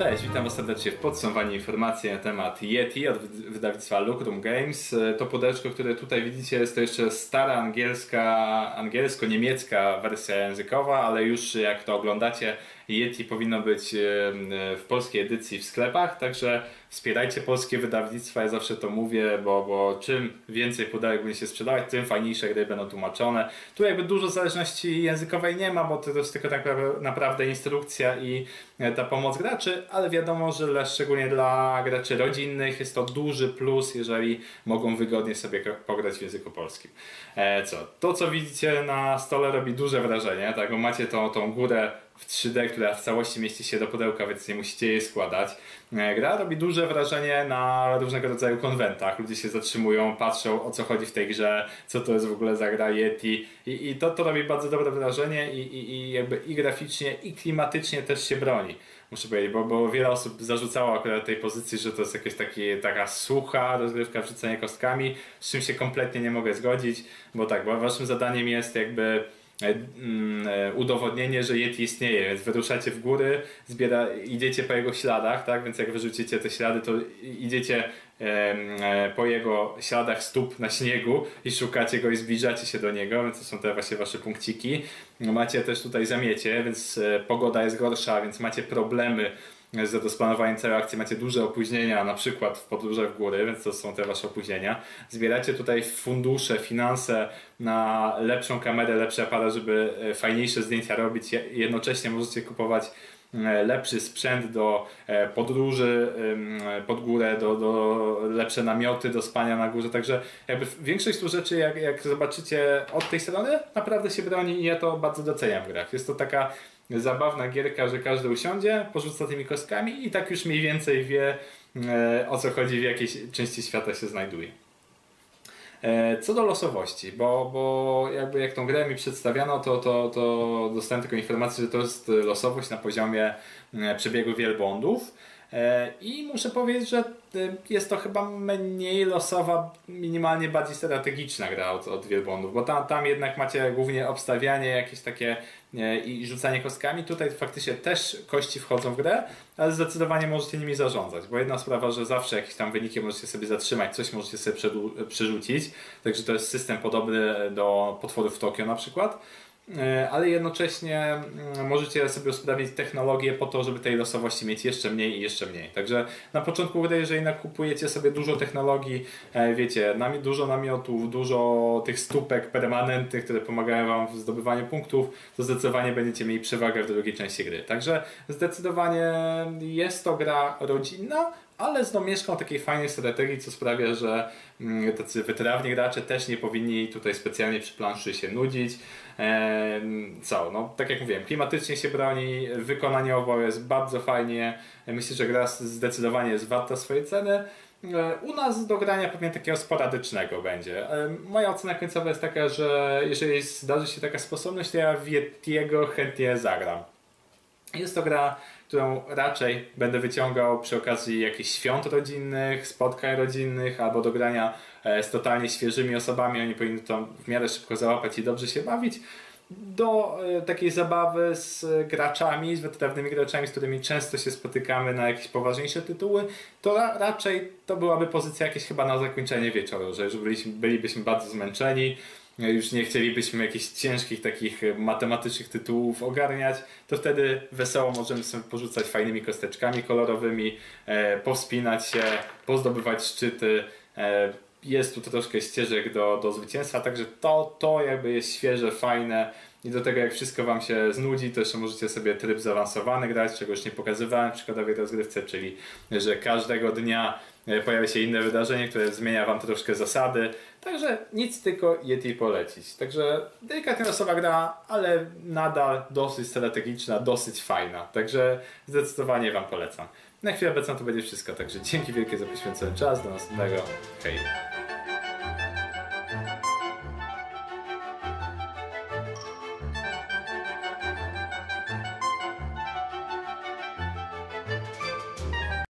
Cześć, witam Was serdecznie w podsumowaniu informacji na temat Yeti od wydawnictwa Lucrum Games. To pudełeczko, które tutaj widzicie jest to jeszcze stara angielska, angielsko-niemiecka wersja językowa, ale już jak to oglądacie Yeti powinno być w polskiej edycji w sklepach, także wspierajcie polskie wydawnictwa, ja zawsze to mówię, bo, bo czym więcej pudełek będzie się sprzedawać, tym fajniejsze gry będą tłumaczone. Tu jakby dużo zależności językowej nie ma, bo to jest tylko tak naprawdę instrukcja i e, ta pomoc graczy, ale wiadomo, że szczególnie dla graczy rodzinnych jest to duży plus, jeżeli mogą wygodnie sobie pograć w języku polskim. E, co? To co widzicie na stole robi duże wrażenie, tak? Bo macie tą, tą górę w 3D, która w całości mieści się do pudełka, więc nie musicie jej składać. E, gra robi duże wrażenie na różnego rodzaju konwentach. Ludzie się zatrzymują, patrzą o co chodzi w tej grze, co to jest w ogóle za gra Yeti i, i to, to robi bardzo dobre wrażenie i, i, i jakby i graficznie i klimatycznie też się broni muszę powiedzieć, bo, bo wiele osób zarzucało akurat tej pozycji, że to jest jakaś taki, taka sucha rozgrywka, wrzucanie kostkami, z czym się kompletnie nie mogę zgodzić, bo tak, bo waszym zadaniem jest jakby udowodnienie, że Yeti istnieje, więc wyruszacie w góry, zbiera, idziecie po jego śladach, tak? Więc jak wyrzucicie te ślady, to idziecie e, po jego śladach stóp na śniegu i szukacie go i zbliżacie się do niego, więc to są te właśnie wasze punkciki. Macie też tutaj zamiecie, więc pogoda jest gorsza, więc macie problemy z rozplanowaniem całej akcji macie duże opóźnienia, na przykład w podróżach w góry, więc to są te wasze opóźnienia. Zbieracie tutaj fundusze, finanse na lepszą kamerę, lepszy aparat, żeby e, fajniejsze zdjęcia robić. Jednocześnie możecie kupować e, lepszy sprzęt do e, podróży pod górę, do, do lepsze namioty do spania na górze. Także jakby większość tu rzeczy, jak, jak zobaczycie od tej strony, naprawdę się broni i ja to bardzo doceniam w grach. Jest to taka zabawna gierka, że każdy usiądzie, porzuca tymi kostkami i tak już mniej więcej wie e, o co chodzi, w jakiej części świata się znajduje. E, co do losowości, bo, bo jakby jak tą grę mi przedstawiano, to, to, to dostałem tylko informację, że to jest losowość na poziomie e, przebiegu wielbłądów. I muszę powiedzieć, że jest to chyba mniej losowa, minimalnie bardziej strategiczna gra od, od wielbłądów, bo tam, tam jednak macie głównie obstawianie, jakieś takie i rzucanie kostkami. Tutaj faktycznie też kości wchodzą w grę, ale zdecydowanie możecie nimi zarządzać, bo jedna sprawa, że zawsze jakieś tam wyniki możecie sobie zatrzymać, coś możecie sobie przerzucić, także to jest system podobny do potworów w Tokio na przykład. E, ale jednocześnie mm, możecie sobie usprawnić technologię po to, żeby tej losowości mieć jeszcze mniej i jeszcze mniej. Także na początku wydaje, że jednak kupujecie sobie dużo technologii, e, wiecie, dużo namiotów, dużo tych stópek permanentnych, które pomagają Wam w zdobywaniu punktów, to zdecydowanie będziecie mieli przewagę w drugiej części gry. Także zdecydowanie jest to gra rodzinna, ale z domieszką takiej fajnej strategii, co sprawia, że mm, tacy wytrawni gracze też nie powinni tutaj specjalnie przy planszy się nudzić. Co, no tak jak mówiłem, klimatycznie się broni, wykonaniowo jest bardzo fajnie. Myślę, że gra zdecydowanie jest warta swojej ceny. E, u nas do grania pewnie takiego sporadycznego będzie. Moja ocena końcowa jest taka, że jeżeli zdarzy się taka sposobność, to ja w Yetiego chętnie zagram. Jest to gra, którą raczej będę wyciągał przy okazji jakichś świąt rodzinnych, spotkań rodzinnych albo do grania e, z totalnie świeżymi osobami. Oni powinni to w miarę szybko załapać i dobrze się bawić. Do e, takiej zabawy z graczami, z wytrawnymi graczami, z którymi często się spotykamy na jakieś poważniejsze tytuły, to raczej to byłaby pozycja jakieś chyba na zakończenie wieczoru, że już byliśmy, bylibyśmy bardzo zmęczeni, już nie chcielibyśmy jakichś ciężkich takich matematycznych tytułów ogarniać, to wtedy wesoło możemy sobie porzucać fajnymi kosteczkami kolorowymi, e, powspinać się, pozdobywać szczyty. E, jest tu troszkę ścieżek do, do zwycięstwa, także to, to jakby jest świeże, fajne i do tego jak wszystko Wam się znudzi, to jeszcze możecie sobie tryb zaawansowany grać, czego już nie pokazywałem w przykładowej rozgrywce, czyli że każdego dnia e, pojawia się inne wydarzenie, które zmienia Wam troszkę zasady, także nic tylko Yeti polecić. Także delikatnie losowa gra, ale nadal dosyć strategiczna, dosyć fajna, także zdecydowanie Wam polecam. Na chwilę obecną to będzie wszystko, także dzięki wielkie za poświęcony czas, do następnego, hej!